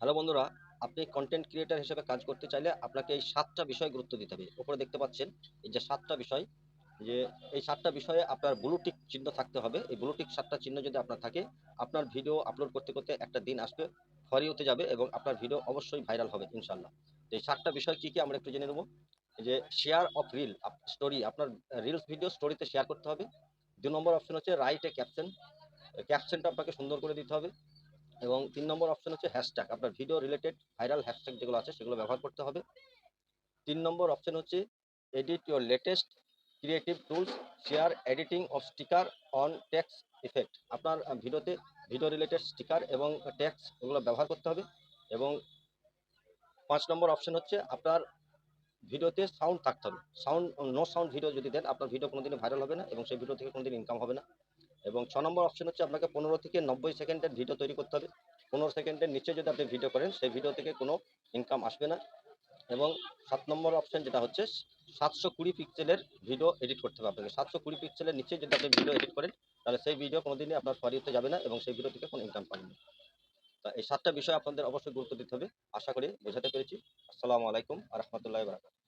Hello বন্ধুরা, আপনি content creator হিসেবে কাজ করতে চাইলে আপনাকে এই সাতটা বিষয় গুরুত্ব দিতে হবে। উপরে দেখতে পাচ্ছেন, এই যে সাতটা বিষয় যে, এই সাতটা বিষয়ে আপনার ব্লুটিক চিহ্ন থাকতে হবে। এই ব্লুটিক সাতটা চিহ্ন যদি আপনার থাকে, আপনার ভিডিও আপলোড করতে করতে একটা দিন আসবে ফরিওতে যাবে এবং আপনার ভিডিও অবশ্যই ভাইরাল হবে ইনশাল্লাহ তো এই সাতটা বিষয় কী কী আমরা একটু জেনে নেব? যে শেয়ার অফ রিল স্টোরি আপনার রিলস ভিডিও স্টোরিতে শেয়ার করতে হবে। দু নম্বর অপশন হচ্ছে রাইট এ ক্যাপশন ক্যাপশনটা আপনাকে সুন্দর করে দিতে হবে। এবং তিন নম্বর অপশন হচ্ছে হ্যাশট্যাগ আপনার ভিডিও রিলেটেড ভাইরাল হ্যাশট্যাগ যেগুলো আছে, সেগুলো ব্যবহার করতে হবে। তিন নম্বর অপশন হচ্ছে edit your latest creative tools share editing of sticker on text effect আপনার ভিডিওতে ভিডিও রিলেটেড স্টিকার এবং ট্যাক্স এগুলো ব্যবহার করতে হবে এবং পাঁচ নম্বর অপশন হচ্ছে আপনার ভিডিওতে সাউন্ড থাকতে হবে। সাউন্ড নো সাউন্ড ভিডিও যদি দেন, আপনার ভিডিও কোনোদিনই ভাইরাল হবে না এবং সেই ভিডিও থেকে কোনোদিন ইনকাম হবে না। এবং ছ নম্বর অপশন হচ্ছে আপনাকে পনেরো থেকে নব্বই সেকেন্ডের ভিডিও তৈরি করতে হবে। পনেরো সেকেন্ডের নিচে যদি আপনি ভিডিও করেন, সেই ভিডিও থেকে কোনো ইনকাম আসবে না। এবং সাত নম্বর অপশন যেটা হচ্ছে, সাতশো কুড়ি পিক্সেলের ভিডিও এডিট করতে হবে আপনাকে। সাতশো কুড়ি পিক্সেলের নিচে যদি আপনি ভিডিও এডিট করেন, তাহলে সেই ভিডিও কোনোদিনই আপনার ফরিতে যাবে না এবং সেই ভিডিও থেকে কোনো ইনকাম পাবেন না। তা এই সাতটা বিষয় আপনাদের অবশ্যই গুরুত্ব দিতে হবে। আশা করি বোঝাতে পেরেছি। আসসালামু আলাইকুম আ রহমতুল্লাহ বারাকাত